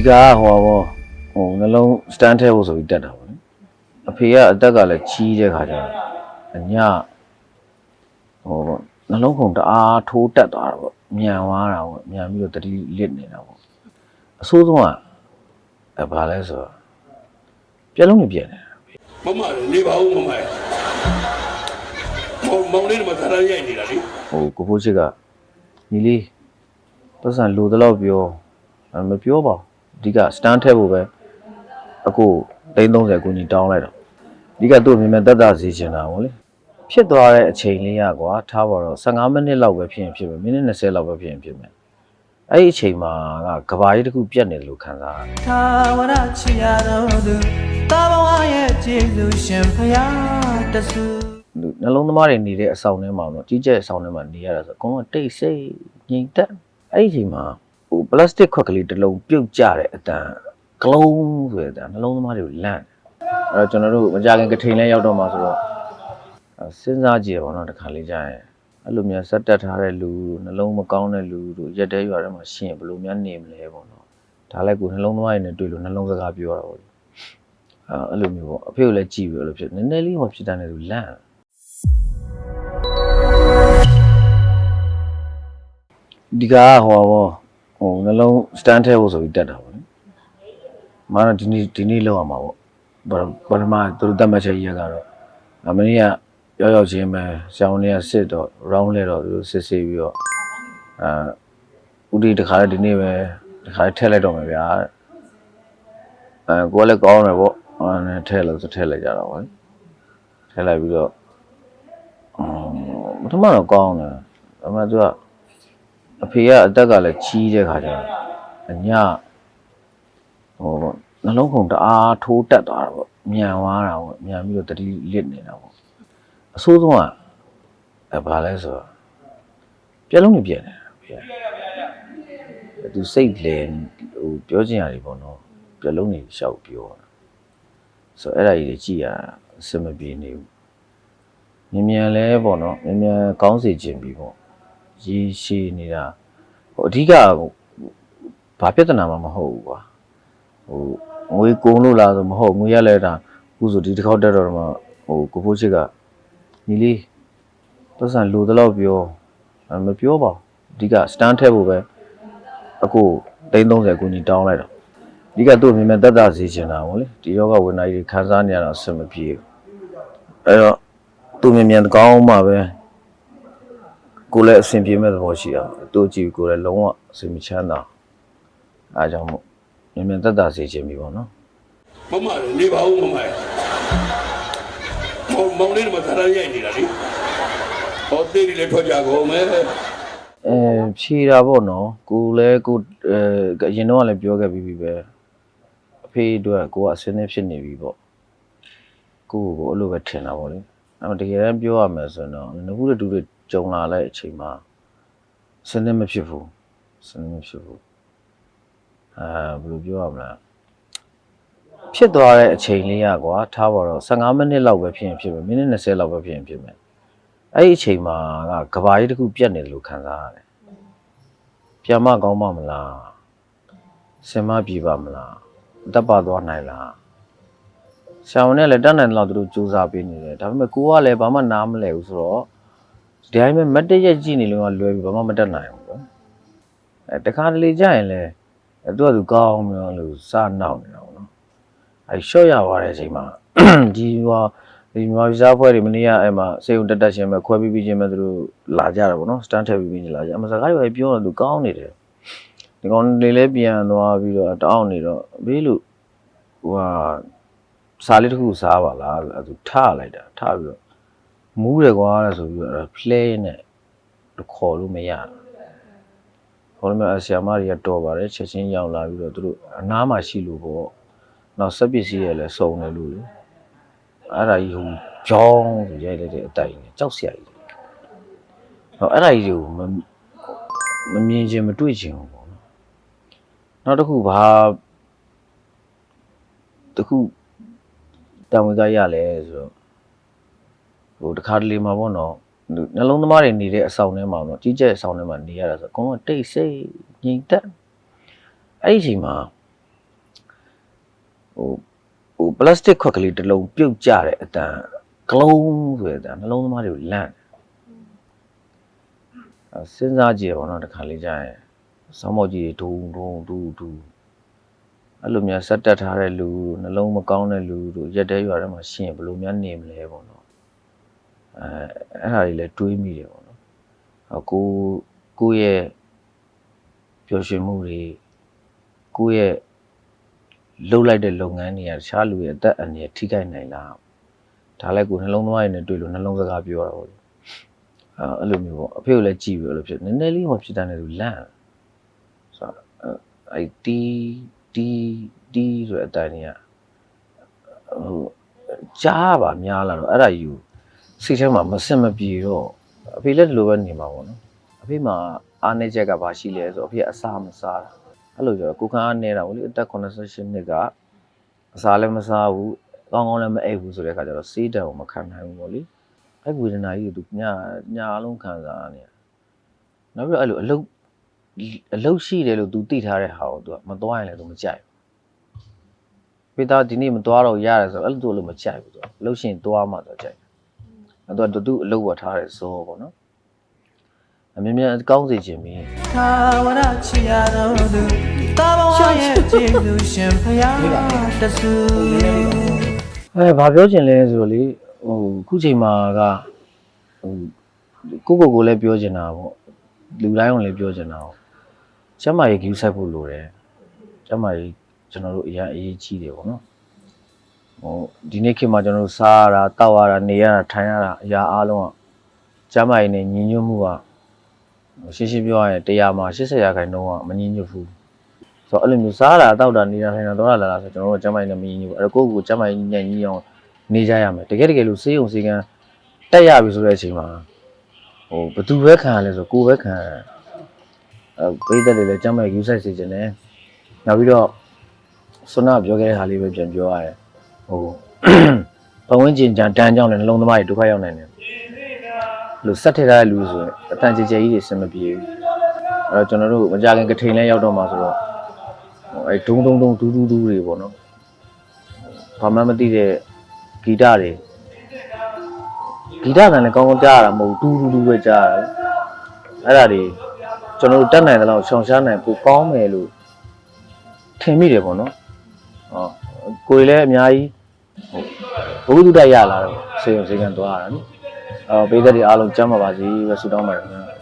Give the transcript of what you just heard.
ဒီကဟိုပါဟိုနှလုံးစတန်ထဲဖို့ဆိုပြီးတက်တာပေါ့နော်အဖေကအသက်ကလည်းကြီးတဲ့ခါကျတော့အညဟိုပေါ့နှလုံးခုန်တအားထိုးတက်သွားတာပေါ့မြန်သွားတာပေါ့မြန်ပြီးတော့တတိလစ်နေတာပေါ့အဆိုးဆုံးကအဲဘာလဲဆိုတော့ပြက်လုံးနေပြက်နေမမလည်းနေပါဦးမမရဲ့မောင်မောင်လေးကမခဏရိုက်နေတာလေဟိုကိုဖိုးချစ်ကညီလေးပတ်စံလိုတော့ပြောအဲမပြောပါဘူး အဓိကစတန်ထဲဖို့ပဲအခု330အကူညီတောင်းလိုက်တော့အဓိကသူ့မြင်မဲ့တက်တာစီချင်တာပေါ့လေဖြစ်သွားတဲ့အချိန်လေးရကွာထားပါတော့15မိနစ်လောက်ပဲဖြစ်ရင်ဖြစ်မယ်မိနစ်20လောက်ပဲဖြစ်ရင်ဖြစ်မယ်အဲ့ဒီအချိန်မှာကကဘာကြီးတစ်ခုပြတ်နေတယ်လို့ခံစားရတယ်သာဝရချီရတော်သူတာဘဝရဲ့ကျေးဇူးရှင်ဖရာတဆူလူနှလုံးသမားတွေနေတဲ့အဆောင်ထဲမှာတော့ကြီးကျယ်အဆောင်ထဲမှာနေရတာဆိုအကုန်လုံးတိတ်ဆိတ်ငြိမ်သက်အဲ့ဒီအချိန်မှာ ဟိုပလတ်စတစ်ခွက်ကလေးတစ်လုံးပြုတ်ကျတဲ့အတန်ကလုံးဆိုတဲ့အတန်နှလုံးသမားတွေကိုလန့်တယ်အဲ့တော့ကျွန်တော်တို့မကြခင်ကထိန်လဲရောက်တော့မှာဆိုတော့အဲစဉ်းစားကြည့်ရပါတော့တစ်ခါလေးကြာရင်အဲ့လိုမျိုးဆက်တက်ထားတဲ့လူနှလုံးမကောင်းတဲ့လူတို့ရက်တဲရွာထဲမှာရှင်းဘယ်လိုများနေမလဲပေါ့နော်ဒါလည်းကိုနှလုံးသမားတွေနဲ့တွေ့လို့နှလုံးစကားပြောတာပေါ့လေအဲအဲ့လိုမျိုးပေါ့အဖေကိုလည်းကြည့်ပြီးအဲ့လိုဖြစ်နည်းနည်းလေးဟောဖြစ်တတ်တယ်သူလန့်တယ်ဒီကဟိုပါ ဟိုနှလုံးစတန်ထဲဖို့ဆိုပြီးတက်တာပေါ့နော်။မာတော့ဒီနေ့ဒီနေ့လောက်ရမှာပေါ့။ဘာဘာမှသူတို့တတ်မှတ်ချက်ကြီးရကတော့အမင်းကရောက်ရောက်ချင်းပဲရှောင်းနေရစစ်တော့ round လဲတော့သူတို့စစ်ဆေးပြီးတော့အာဥတီတခါလည်းဒီနေ့ပဲတခါလည်းထည့်လိုက်တော့မယ်ဗျာ။အဲကိုယ်လည်းကောင်းတယ်ပေါ့။အဲနဲ့ထည့်လို့ဆိုထည့်လိုက်ကြတော့ဗောလေ။ထည့်လိုက်ပြီးတော့အမ်ပထမတော့ကောင်းတယ်။အမှသူက အဖေကအသက်ကလည်းကြီးတဲ့ခါကျတော့အညဟိုပေါ့နှလုံးခုန်တအားထိုးတက်သွားတာပေါ့မြန်သွားတာပေါ့မြန်ပြီးတော့တတိလစ်နေတာပေါ့အဆိုးဆုံးကအဲဘာလဲဆိုတော့ပြက်လုံးနေပြက်နေတာဖေကသူစိတ်လေဟိုပြောချင်ရတယ်ပေါ့နော်ပြက်လုံးနေရှောက်ပြောတာဆိုတော့အဲ့ဒါကြီးတွေကြည့်ရတာအဆင်မပြေနေဘူးမြန်မြန်လဲပေါ့နော်မြန်မြန်ကောင်းစေခြင်းပြီပေါ့ ရေရှည်နေတာဟိုအဓိကဟိုဘာပြဿနာမှမဟုတ်ဘူးကွာဟိုငွေကုန်လို့လားဆိုမဟုတ်ငွေရလဲတာခုဆိုဒီတစ်ခေါက်တက်တော့မှဟိုကိုဖိုးချစ်ကညီလေးပတ်စံလိုတော့ပြောအဲမပြောပါဘူးအဓိကစတန်ထဲဖို့ပဲအခု330အကူညီတောင်းလိုက်တော့အဓိကသူ့မြင်မဲ့တက်တာစီချင်တာပေါ့လေဒီယောဂဝိနာကြီးခံစားနေရတာအဆင်မပြေဘူးအဲ့တော့သူ့မြင်မြန်ကောင်းမှပဲ ကိုယ်လည်းအဆင်ပြေမဲ့သဘောရှိအောင်အတူကြည့်ကိုယ်လည်းလုံးဝအဆင်မချမ်းသာအားကြောင့်မို့မြန်မြန်သက်သာစေခြင်းပြီပေါ့နော်မမလည်းနေပါဦးမမရဲ့မောင်မောင်လေးကမခဏရိုက်နေတာလေဟောသေးတယ်လည်းထွက်ကြကုန်မယ်အဲဖြေတာပေါ့နော်ကိုယ်လည်းကိုယ်အဲအရင်တော့ကလည်းပြောခဲ့ပြီးပြီပဲအဖေအတွက်ကိုကအဆင်သင့်ဖြစ်နေပြီပေါ့ကိုယ့်ကိုယ်ကိုအဲ့လိုပဲထင်တာပေါ့လေအဲ့တော့တကယ်တမ်းပြောရမယ်ဆိုရင်တော့ငခုတတူတွေ ကြုံလာလိုက်အချိန်မှာအဆင်သင့်မဖြစ်ဘူးအဆင်သင့်မဖြစ်ဘူးအဲဘယ်လိုပြောရမလဲဖြစ်သွားတဲ့အချိန်လေးရကွာထားပါတော့15မိနစ်လောက်ပဲဖြစ်ရင်ဖြစ်မယ်မိနစ်20လောက်ပဲဖြစ်ရင်ဖြစ်မယ်အဲ့ဒီအချိန်မှာကကဘာကြီးတစ်ခုပြတ်နေတယ်လို့ခံစားရတယ်ပြန်မကောင်းမမလားစင်မပြေပါမလားတက်ပါသွားနိုင်လားဆရာဝန်နဲ့လည်းတတ်နိုင်တဲ့လောက်သူတို့စူးစမ်းပေးနေတယ်ဒါပေမဲ့ကိုကလည်းဘာမှနားမလဲဘူးဆိုတော့ ဒီတိုင်းပဲမတ်တရက်ကြည့်နေလို့ကလွယ်ပြီးဘာမှမတတ်နိုင်ဘူးပေါ့အဲတခါတလေကြာရင်လည်းအဲသူကသူကောင်းမျိုးလို့စနောက်နေတာပေါ့နော်အဲရှော့ရသွားတဲ့အချိန်မှာဒီဟိုဒီမြန်မာဗီဇအဖွဲ့တွေမနေ့ကအဲ့မှာစေုံတက်တက်ရှင်ပဲခွဲပြီးပြီးချင်းပဲသူတို့လာကြတာပေါ့နော်စတန်ထည့်ပြီးပြီးနေလာကြအမစကားတွေပဲပြောတော့သူကောင်းနေတယ်ဒီကောင်လေးလေးပြန်သွားပြီးတော့တောင်းနေတော့ဘေးလို့ဟိုဟာစားလေးတစ်ခုစားပါလားအဲ့သူထလိုက်တာထပြီးတော့ မူးတယ်ကွာလဲဆိုပြီးတော့ play နဲ့ခေါ်လို့မရဘူးခေါ်လို့မရဆရာမတွေကတော်ပါတယ်ချက်ချင်းရောက်လာပြီးတော့သူတို့အနားမှာရှိလို့ပေါ့နောက်စက်ပစ္စည်းရလည်းစုံတယ်လို့လေအဲ့ဒါကြီးဟိုကြောင်းဆိုရိုက်လိုက်တဲ့အတိုင်နဲ့ကြောက်စရာကြီးဟောအဲ့ဒါကြီးကိုမမမြင်ခြင်းမတွေ့ခြင်းဘူးပေါ့နော်နောက်တစ်ခုဘာတစ်ခုတံဝင်ကရလဲဆိုတော့ ဟိုတခါတလေမှာပေါ့နော်နှလုံးသမားတွေနေတဲ့အဆောင်ထဲမှာပေါ့နော်ကြီးကျယ်အဆောင်ထဲမှာနေရတာဆိုအကုန်လုံးတိတ်ဆိတ်ငြိမ်သက်အဲ့ဒီအချိန်မှာဟိုဟိုပလတ်စတစ်ခွက်ကလေးတစ်လုံးပြုတ်ကျတဲ့အတန်ကလုံးဆိုတဲ့အတန်နှလုံးသမားတွေကိုလန့်အဲစဉ်းစားကြည့်ရပါတော့တစ်ခါလေးကြာရင်စောင်းမောက်ကြီးတွေဒုံဒုံဒူဒူအဲ့လိုများဆက်တက်ထားတဲ့လူနှလုံးမကောင်းတဲ့လူတို့ရက်တဲရွာထဲမှာရှင်းဘယ်လိုများနေမလဲပေါ့နော် အဲအဲ့ဒါတွေလည်းတွေးမိတယ်ပေါ့နော်ဟောကိုကိုယ့်ရဲ့ပျော်ရွှင်မှုတွေကိုယ့်ရဲ့လှုပ်လိုက်တဲ့လုပ်ငန်းတွေကတခြားလူရဲ့အသက်အန္တရာယ်ထိခိုက်နိုင်လားဒါလည်းကိုယ်နှလုံးသွင်းရည်နဲ့တွေ့လို့နှလုံးစကားပြောတာပေါ့လေအဲအဲ့လိုမျိုးပေါ့အဖေကိုလည်းကြည့်ပြီးအဲ့လိုဖြစ်နည်းနည်းလေးမှဖြစ်တဲ့နေသူလန့်ဆိုတော့အဲ့တီတီတီဆိုတဲ့အတိုင်းကြီးကဟိုကြားပါများလာတော့အဲ့ဒါယူ စိတ်ထဲမှာမစင်မပြေတော့အဖေလည်းဒီလိုပဲနေမှာပေါ့နော်အဖေမှာအားနေချက်ကဘာရှိလဲဆိုတော့အဖေကအစာမစားတာ အဲ့လိုကျတော့ကိုခန်းအားနေတာဗောလေအသက်88နှစ်ကအစာလည်းမစားဘူးကောင်းကောင်းလည်းမအိပ်ဘူးဆိုတဲ့အခါကျတော့စေးတံကိုမခံနိုင်ဘူးဗောလေအဲ့ဝေဒနာကြီးကိုသူညညအလုံးခံစားနေရနောက်ပြီးတော့အဲ့လိုအလုတ်အလုတ်ရှိတယ်လို့ तू သိထားတဲ့ဟာကို तू ကမသွားရင်လည်း तू မကြိုက်ဘူးပိသားဒီနေ့မသွားတော့ရတယ်ဆိုတော့အဲ့လို तू လို့မကြိုက်ဘူး तू အလုတ်ရှိရင်သွားမှ तू ကြိုက် တယ်အဲ့တော့ तू အလုတ်ဝတ်ထားတဲ့ဇောပေါ့နော်အမြင်မြန်ကောင်းစေခြင်းပြီးသာဝရချီရတော်သူတာဘဝရဲ့ကျေးဇူးရှင်ဖရာတဆူအဲဘာပြောချင်လဲဆိုတော့လေဟိုခုချိန်မှာကဟိုကိုကိုကိုလည်းပြောချင်တာပေါ့လူတိုင်းကိုလည်းပြောချင်တာပေါ့ကျမရဲ့ view ဆိုင်ဖို့လိုတယ်ကျမရဲ့ကျွန်တော်တို့အရင်အရေးကြီးတယ်ပေါ့နော် ဟိုဒီနေ့ခေတ်မှာကျွန်တော်တို့စားရတာတောက်ရတာနေရတာထိုင်ရတာအရာအားလုံးကကျမရဲ့နဲ့ညီညွတ်မှုကရှင်းရှင်းပြောရရင်တရားမှာ80ရာခိုင်နှုန်းကမညီညွတ်ဘူးဆိုတော့အဲ့လိုမျိုးစားတာတောက်တာနေတာထိုင်တာတော့လာလာဆိုကျွန်တော်တို့ကျမ်းမိုင်းနဲ့မကြီးဘူးအဲ့တော့ကိုယ့်ကိုယ်ကျမ်းမိုင်းညံ့ကြီးအောင်နေကြရမယ်တကယ်တကယ်လို့စေးုံစေးကန်းတက်ရပြီဆိုတဲ့အချိန်မှာဟိုဘသူပဲခံရလဲဆိုကိုယ်ပဲခံရအဲပိတ်သက်တွေလည်းကျမ်းမိုင်းယူဆိုင်စေခြင်းနဲ့နောက်ပြီးတော့ဆွနာပြောခဲ့တဲ့ဟာလေးပဲပြန်ပြောရတယ် ဟိုပဝင်းကျင်ကြံတန်းကြောင်းလည်းနှလုံးသမားတွေဒုက္ခရောက်နိုင်တယ်လို့စက်ထည့်ထားတဲ့လူဆိုရင်အတန်ကြဲကြဲကြီးတွေစင်မပြေဘူးအဲ့တော့ကျွန်တော်တို့မကြခင်ကထိန်လဲရောက်တော့မှာဆိုတော့ဟိုအဲဒုံဒုံဒုံဒူးဒူးဒူးတွေပေါ့နော်ဘာမှမသိတဲ့ဂီတတွေဂီတကလည်းကောင်းကောင်းကြားရတာမဟုတ်ဘူးဒူးဒူးဒူးပဲကြားရတယ်အဲ့ဒါတွေကျွန်တော်တို့တက်နိုင်တဲ့လောက်ရှောင်ရှားနိုင်ပိုကောင်းမယ်လို့ထင်မိတယ်ပေါ့နော်ဟောကိုယ်လည်းအများကြီးဟို ဘုဒ္ဓတရလာတော့စေုံစေကံသွားရတာနိအော်ပေးသက်တွေအားလုံးကျမ်းပါပါစေပဲဆုတောင်းပါတယ်ခင်ဗျာ